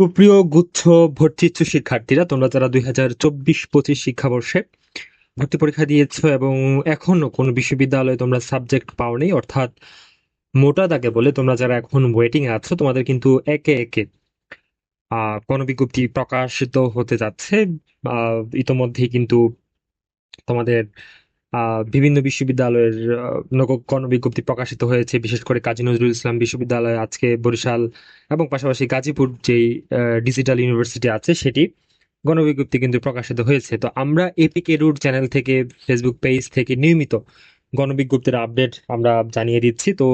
সুপ্রিয় গুচ্ছ ভর্তি ইচ্ছুক শিক্ষার্থীরা, তোমরা যারা দুই হাজার চব্বিশ পঁচিশ শিক্ষাবর্ষে ভর্তি পরীক্ষা দিয়েছ এবং এখনও কোনো বিশ্ববিদ্যালয়ে তোমরা সাবজেক্ট পাওনি, অর্থাৎ মোটা দাগে বলে তোমরা যারা এখন ওয়েটিং আছো, তোমাদের কিন্তু একে একে আহ গণবিজ্ঞপ্তি প্রকাশিত হতে যাচ্ছে। ইতোমধ্যেই কিন্তু তোমাদের বিভিন্ন বিশ্ববিদ্যালয়ের গণবিজ্ঞপ্তি প্রকাশিত হয়েছে, বিশেষ করে কাজী নজরুল ইসলাম বিশ্ববিদ্যালয় আজকে বরিশাল এবং পাশাপাশি গাজীপুর যেই ডিজিটাল ইউনিভার্সিটি আছে সেটি গণবিজ্ঞপ্তি কিন্তু প্রকাশিত হয়েছে। তো আমরা এপিকে রুট চ্যানেল থেকে ফেসবুক পেজ থেকে নিয়মিত গণবিজ্ঞপ্তির আপডেট আমরা জানিয়ে দিচ্ছি। তো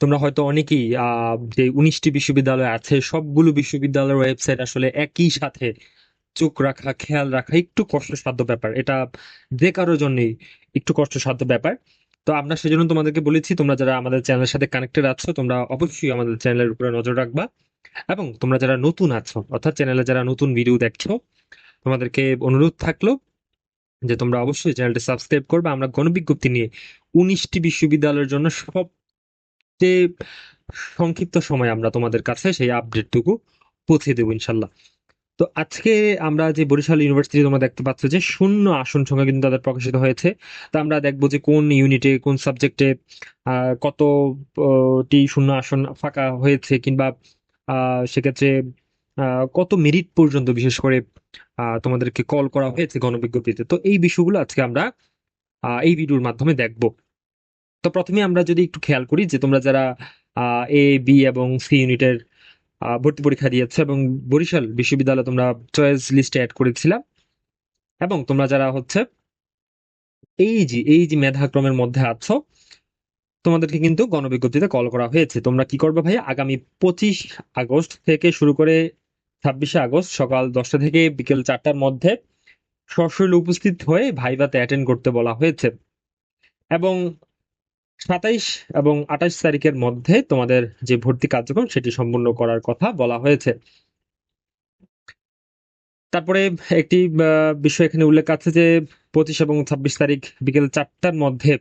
তোমরা হয়তো অনেকেই যে উনিশটি বিশ্ববিদ্যালয় আছে, সবগুলো বিশ্ববিদ্যালয়ের ওয়েবসাইট আসলে একই সাথে চোখ রাখা খেয়াল রাখা একটু কষ্টসাধ্য ব্যাপার। এটা যে কারোর জন্যই একটু কষ্টসাধ্য ব্যাপার। তো আমরা সেজন্য তোমাদেরকে বলেছি, তোমরা যারা আমাদের চ্যানেলের সাথে কানেক্টেড আছো, তোমরা অবশ্যই আমাদের চ্যানেলের উপরে নজর রাখবা। এবং তোমরা যারা নতুন আছো, অর্থাৎ চ্যানেলে যারা নতুন ভিডিও দেখছ, তোমাদেরকে অনুরোধ থাকল যে তোমরা অবশ্যই চ্যানেলটা সাবস্ক্রাইব করবে। আমরা গণবিজ্ঞপ্তি নিয়ে উনিশটি বিশ্ববিদ্যালয়ের জন্য সবচেয়ে সংক্ষিপ্ত সময় আমরা তোমাদের কাছে সেই আপডেটটুকু পৌঁছে দেবো, ইনশাল্লাহ। তো আজকে আমরা যে বরিশাল ইউনিভার্সিটি তোমরা দেখতে পাচ্ছ যে শূন্য আসন সংখ্যা কিন্তু তাদের প্রকাশিত হয়েছে। তা আমরা দেখব যে কোন ইউনিটে, কোন সাবজেক্টে কতটি শূন্য আসন ফাঁকা হয়েছে কিংবা সেক্ষেত্রে কত মেরিট পর্যন্ত বিশেষ করে তোমাদেরকে কল করা হয়েছে গণবিজ্ঞপ্তিতে। তো এই বিষয়গুলো আজকে আমরা এই ভিডিওর মাধ্যমে দেখব। তো প্রথমে আমরা যদি একটু খেয়াল করি যে তোমরা যারা এ বি এবং সি ইউনিটের ভর্তি পরীক্ষা দিয়েছ এবং বরিশাল বিশ্ববিদ্যালয়ে তোমরা চয়েস লিস্টে অ্যাড করেছিলাম। এবং তোমরা যারা হচ্ছে এই যে এই যে মেধাক্রমের মধ্যে আছো, তোমাদেরকে কিন্তু গণবিজ্ঞপ্তিতে কল করা হয়েছে। তোমরা কি করবে ভাই আগামী পঁচিশ আগস্ট থেকে শুরু করে ছাব্বিশে আগস্ট সকাল দশটা থেকে বিকেল চারটার মধ্যে সশরীরে উপস্থিত হয়ে ভাইভাতে অ্যাটেন্ড করতে বলা হয়েছে। এবং সাতাইশ এবং আঠাশ তারিখের মধ্যে তোমাদের যে ভর্তি কার্যক্রম সেটি সম্পূর্ণ করার কথা বলা হয়েছে। তারপরে একটি বিষয় এখানে উল্লেখ আছে যে পঁচিশ এবং ছাব্বিশ তারিখ বিকেল চারটার মধ্যে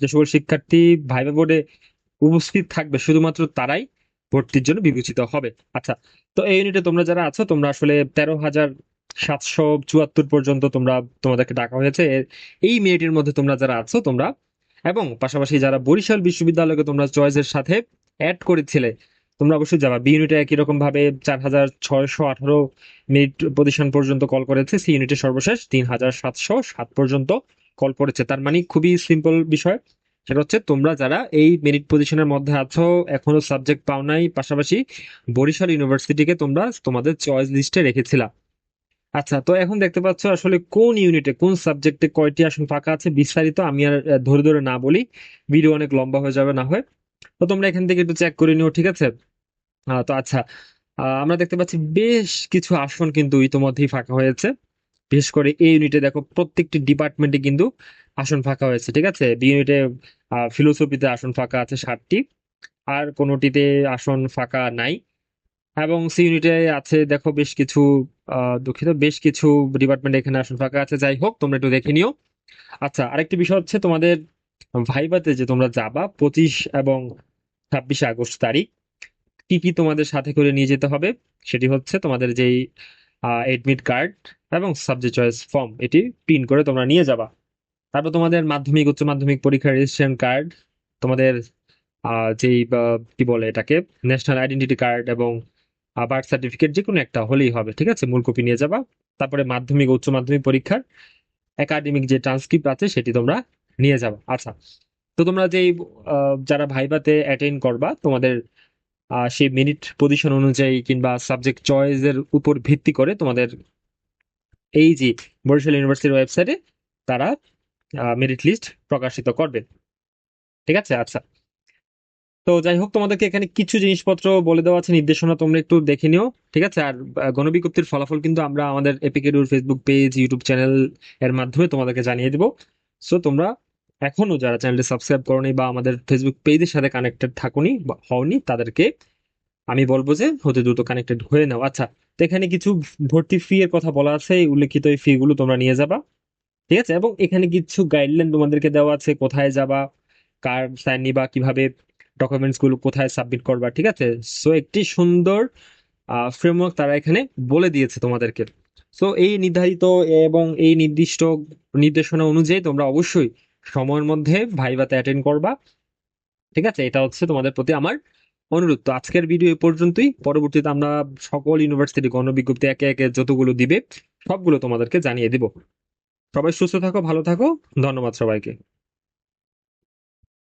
যে সকল শিক্ষার্থী ভাইবা বোর্ডে উপস্থিত থাকবে শুধুমাত্র তারাই ভর্তির জন্য বিবেচিত হবে। আচ্ছা তো এই ইউনিটে তোমরা যারা আছো, তোমরা আসলে তেরো হাজার সাতশো চুয়াত্তর পর্যন্ত তোমরা তোমাদেরকে ডাকা হয়েছে। এই মেরিটের মধ্যে তোমরা যারা আছো, তোমরা এবং পাশাপাশি যারা বরিশাল বিশ্ববিদ্যালয়কে তোমরা চয়েসের সাথে অ্যাড করেছিলে, তোমরা অবশ্যই যাবা বি ইউনিটে একই রকম ভাবে চার হাজার ছয়শো আঠারো মিনিট পজিশন পর্যন্ত কল করেছে সি ইউনিটে সর্বশেষ তিন হাজার সাতশো সাত পর্যন্ত কল করেছে। তার মানে খুবই সিম্পল বিষয়। সেটা হচ্ছে তোমরা যারা এই মেরিট পজিশনের মধ্যে আছো, এখনও সাবজেক্ট পাও নাই, পাশাপাশি বরিশাল ইউনিভার্সিটিকে তোমরা তোমাদের চয়েস লিস্টে রেখেছিলা। আচ্ছা তো এখন দেখতে পাচ্ছ আসলে কোন ইউনিটে কোন সাবজেক্টে কয়টি আসন ফাঁকা আছে বিস্তারিত আমি আর ধরে ধরে না বলি। ভিডিও অনেক লম্বা হয়ে যাবে না হয়। তো তোমরা এখান থেকে একটু চেক করে নিও, ঠিক আছে? তো আচ্ছা আমরা দেখতে পাচ্ছি বেশ কিছু আসন কিন্তু ইতোমধ্যেই ফাঁকা হয়েছে। বিশেষ করে এই ইউনিটে দেখো, প্রত্যেকটি ডিপার্টমেন্টে কিন্তু আসন ফাঁকা হয়েছে, ঠিক আছে? বি ইউনিটে ফিলোসফিতে আসন ফাঁকা আছে ষাটটি, আর কোনোটিতে আসন ফাঁকা নাই। এবং সি ইউনিটে আছে, দেখো, বেশ কিছু দুঃখিত। বেশ কিছু ডিপার্টমেন্ট এখানে আসন ফাঁকা আছে। যাই হোক, তোমরা একটু দেখে নিও। আচ্ছা আরেকটি বিষয় হচ্ছে তোমাদের ভাইভাতে যে তোমরা যাবা পঁচিশ এবং ছাব্বিশে আগস্ট তারিখ, কি কি তোমাদের সাথে করে নিয়ে যেতে হবে? সেটি হচ্ছে তোমাদের যেই এডমিট কার্ড এবং সাবজেক্ট চয়েস ফর্ম এটি প্রিন্ট করে তোমরা নিয়ে যাবা। তারপর তোমাদের মাধ্যমিক, উচ্চ মাধ্যমিক পরীক্ষার রেজিস্ট্রেশন কার্ড তোমাদের যেই কি বলে এটাকে? ন্যাশনাল আইডেন্টিটি কার্ড এবং বার্থ সার্টিফিকেট যে কোনো একটা হলেই হবে, ঠিক আছে? মূল কপি নিয়ে যাবা, তারপরে মাধ্যমিক, উচ্চ মাধ্যমিক পরীক্ষার একাডেমিক যে ট্রান্সক্রিপ্ট আছে, সেটি তোমরা নিয়ে যাবা। আচ্ছা তো তোমরা যেই যারা ভাইভাতে অ্যাটেন্ড করবা, তোমাদের সেই মিনিট পজিশন অনুযায়ী কিংবা সাবজেক্ট চয়েসের উপর ভিত্তি করে তোমাদের এই যে বরিশাল ইউনিভার্সিটির ওয়েবসাইটে তারা মেরিট লিস্ট প্রকাশিত করবে। ঠিক আছে? আচ্ছা তো যাই হোক, তোমাদেরকে এখানে কিছু জিনিসপত্র বলে দেওয়া আছে, নির্দেশনা তোমরা একটু দেখে নিও, ঠিক আছে? আর গণবিজ্ঞপ্তির ফলাফল কিন্তু আমরা আমাদের এপিকেডুর ফেসবুক পেজ ইউটিউব চ্যানেল এর মাধ্যমে তোমাদেরকে জানিয়ে দেবো। সো তোমরা এখনও যারা চ্যানেলটি সাবস্ক্রাইব করনি বা আমাদের ফেসবুক পেজের সাথে কানেক্টেড থাকুনি বা হওনি, তাদেরকে আমি বলব যে হতে দ্রুত কানেক্টেড হয়ে নাও। আচ্ছা তো এখানে কিছু ভর্তি ফি এর কথা বলা আছে উল্লেখিত এই ফি গুলো তোমরা নিয়ে যাবা, ঠিক আছে? এবং এখানে কিছু গাইডলাইন তোমাদেরকে দেওয়া আছে, কোথায় যাবা, কার সাইন নিবা, কীভাবে ডকুমেন্টসগুলো কোথায় সাবমিট করবা, ঠিক আছে? সো একটি সুন্দর ফ্রেমওয়ার্ক তারা এখানে বলে দিয়েছে তোমাদেরকে। সো এই নির্ধারিত এবং এই নির্দিষ্ট নির্দেশনা অনুযায়ী তোমরা অবশ্যই সময়ের মধ্যে ভাইভাতে অ্যাটেন্ড করবা। ঠিক আছে? এটা হচ্ছে তোমাদের প্রতি আমার অনুরোধ। তো আজকের ভিডিও এ পর্যন্তই। পরবর্তীতে আমরা সকল ইউনিভার্সিটি গণবিজ্ঞপ্তি একে একে যতগুলো দিবে, সবগুলো তোমাদেরকে জানিয়ে দিব। সবাই সুস্থ থাকো, ভালো থাকো। ধন্যবাদ সবাইকে।